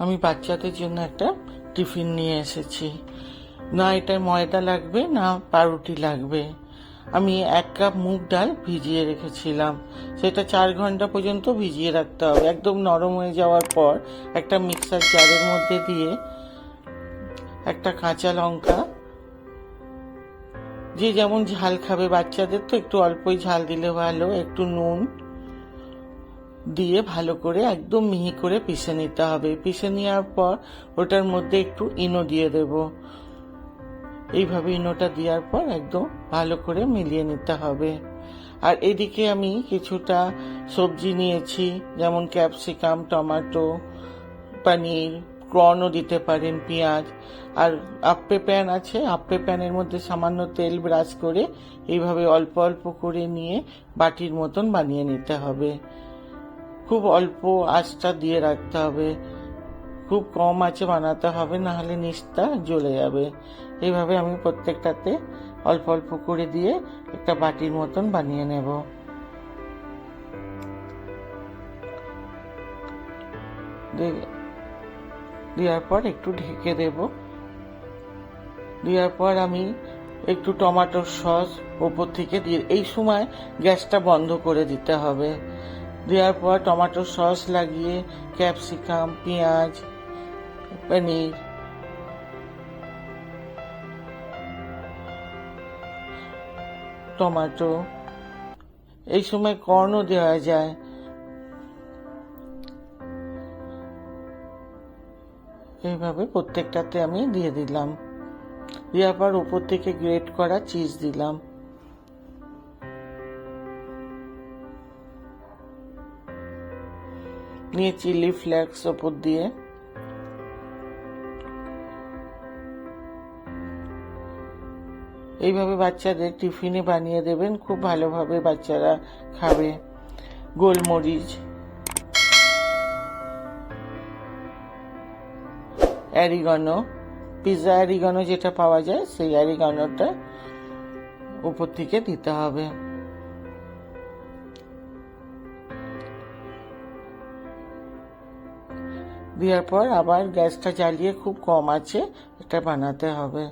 আমি বাচ্চাদের জন্য একটা টিফিন নিয়ে এসেছি। না এটা ময়দা লাগবে, না পাউরুটি লাগবে। আমি এক কাপ মুগ ডাল ভিজিয়ে রেখেছিলাম। সেটা চার ঘণ্টা পর্যন্ত ভিজিয়ে রাখতে হবে। একদম নরম হয়ে যাওয়ার পর একটা মিক্সার জারের মধ্যে দিয়ে একটা কাঁচা লঙ্কা, যে যেমন ঝাল খাবে বাচ্চাদের তো একটু অল্পই ঝাল দিলে ভালো, একটু নুন দিয়ে ভালো করে একদম মিহি করে পিষে নিতে হবে। পিষে নেওয়ার পর ওটার মধ্যে একটু ইনো দিয়ে দেব। এইভাবে ইনোটা দেওয়ার পর একদম ভালো করে মিলিয়ে নিতে হবে। আর এদিকে আমি কিছুটা সবজি নিয়েছি, যেমন ক্যাপসিকাম, টমেটো, পনির ক্রনও দিতে পারেন, পেঁয়াজ। আর আপ্পে প্যান আছে আপ্পে প্যানের মধ্যে সামান্য তেল ব্রাশ করে এইভাবে অল্প অল্প করে নিয়ে বাটির মতন বানিয়ে নিতে হবে। খুব অল্প আঁচটা দিয়ে রাখতে হবে। খুব কম আঁচে বানাতে হবে না হলে নিচটা জ্বলে যাবে। এইভাবে আমি প্রত্যেকটাতে অল্প অল্প করে দিয়ে একটা বাটির মতন বানিয়ে নেব। দেওয়ার পর একটু ঢেকে দেব। দেওয়ার পর আমি একটু টমেটোর সস ওপর থেকে দিয়ে এই সময় গ্যাসটা বন্ধ করে দিতে হবে। দেওয়ার পর টমেটো সস লাগিয়ে, ক্যাপসিকাম, পেঁয়াজ, পনির। টমেটো। এই সময় কর্নও দেওয়া যায়। এইভাবে প্রত্যেকটাতে আমি দিয়ে দিলাম। দেওয়ার পর উপর থেকে গ্রেট করা চিজ দিলাম। নিয়ে চিলি ফ্লেক্স ওপর দিয়ে। এইভাবে বাচ্চাদের টিফিনে বানিয়ে দেবেন, খুব ভালোভাবে বাচ্চারা খাবে। গোলমরিচ। অ্যারিগানো। পিৎজা অ্যারিগানো যেটা পাওয়া যায়, সেই অ্যারিগানোটা উপর থেকে দিতে হবে। দেওয়ার পর আবার গ্যাসটা জ্বালিয়ে খুব কম আছে এটা বানাতে হবে।